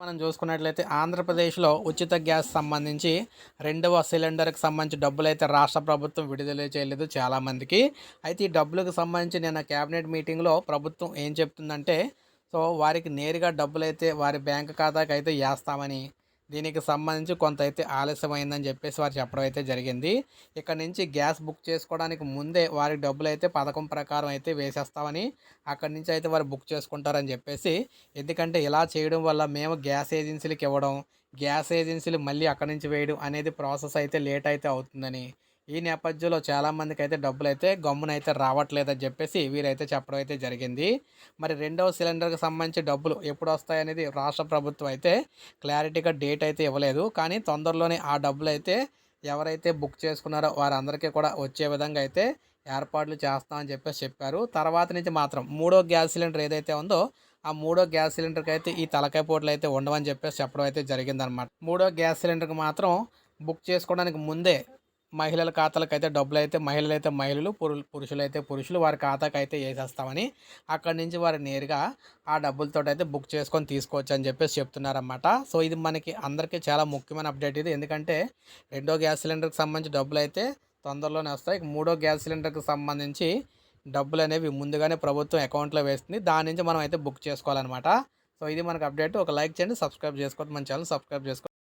మనం చూసుకున్నట్లయితే ఆంధ్రప్రదేశ్లో ఉచిత గ్యాస్ సంబంధించి రెండవ సిలిండర్కి సంబంధించి డబ్బులు అయితే రాష్ట్ర ప్రభుత్వం విడుదల చేయలేదు చాలామందికి అయితే ఈ డబ్బులకు సంబంధించి నిన్న క్యాబినెట్ మీటింగ్లో ప్రభుత్వం ఏం చెప్తుందంటే సో వారికి నేరుగా డబ్బులు అయితే వారి బ్యాంక్ ఖాతాకి అయితే వేస్తామని దీనికి సంబంధించి కొంత అయితే ఆలస్యమైందని చెప్పేసి వారు చెప్పడం అయితే జరిగింది. ఇక్కడ నుంచి గ్యాస్ బుక్ చేసుకోవడానికి ముందే వారికి డబ్బులు అయితే పథకం ప్రకారం అయితే వేసేస్తామని అక్కడి నుంచి అయితే వారు బుక్ చేసుకుంటారని చెప్పేసి ఎందుకంటే ఇలా చేయడం వల్ల మేము గ్యాస్ ఏజెన్సీలకు ఇవ్వడం గ్యాస్ ఏజెన్సీలు మళ్ళీ అక్కడి నుంచి వేయడం అనేది ప్రాసెస్ అయితే లేట్ అయితే అవుతుందని ఈ నేపథ్యంలో చాలామందికి అయితే డబ్బులు అయితే గమ్మునైతే రావట్లేదని చెప్పేసి వీరైతే చెప్పడం అయితే జరిగింది. మరి రెండవ సిలిండర్కి సంబంధించి డబ్బులు ఎప్పుడు వస్తాయనేది రాష్ట్ర ప్రభుత్వం అయితే క్లారిటీగా డేట్ అయితే ఇవ్వలేదు. కానీ తొందరలోనే ఆ డబ్బులు అయితే ఎవరైతే బుక్ చేసుకున్నారో వారందరికీ కూడా వచ్చే విధంగా అయితే ఏర్పాట్లు చేస్తామని చెప్పేసి చెప్పారు. తర్వాత నుంచి మాత్రం మూడో గ్యాస్ సిలిండర్ ఏదైతే ఉందో ఆ మూడో గ్యాస్ సిలిండర్కి అయితే ఈ తలకాయ పోట్లు అయితే ఉండవని చెప్పేసి చెప్పడం అయితే జరిగిందనమాట మూడో గ్యాస్ సిలిండర్కి మాత్రం బుక్ చేసుకోవడానికి ముందే మహిళల ఖాతాలకు అయితే డబ్బులు అయితే మహిళలు అయితే మహిళలు పురు పురుషులు అయితే పురుషులు వారి ఖాతాకు అయితే వేసేస్తామని అక్కడి నుంచి వారు నేరుగా ఆ డబ్బులతో అయితే బుక్ చేసుకొని తీసుకోవచ్చు అని చెప్పేసి చెప్తున్నారన్నమాట. సో ఇది మనకి అందరికీ చాలా ముఖ్యమైన అప్డేట్ ఇది. ఎందుకంటే రెండో గ్యాస్ సిలిండర్కి సంబంధించి డబ్బులు అయితే తొందరలోనే వస్తాయి. మూడో గ్యాస్ సిలిండర్కి సంబంధించి డబ్బులు అనేవి ముందుగానే ప్రభుత్వం అకౌంట్లో వేస్తుంది. దాని నుంచి మనం అయితే బుక్ చేసుకోవాలన్నమాట. సో ఇది మనకు అప్డేట్. ఒక లైక్ చేయండి సబ్స్క్రైబ్ చేసుకోవద్దు. మన ఛానల్ సబ్స్క్రైబ్ చేసుకోండి.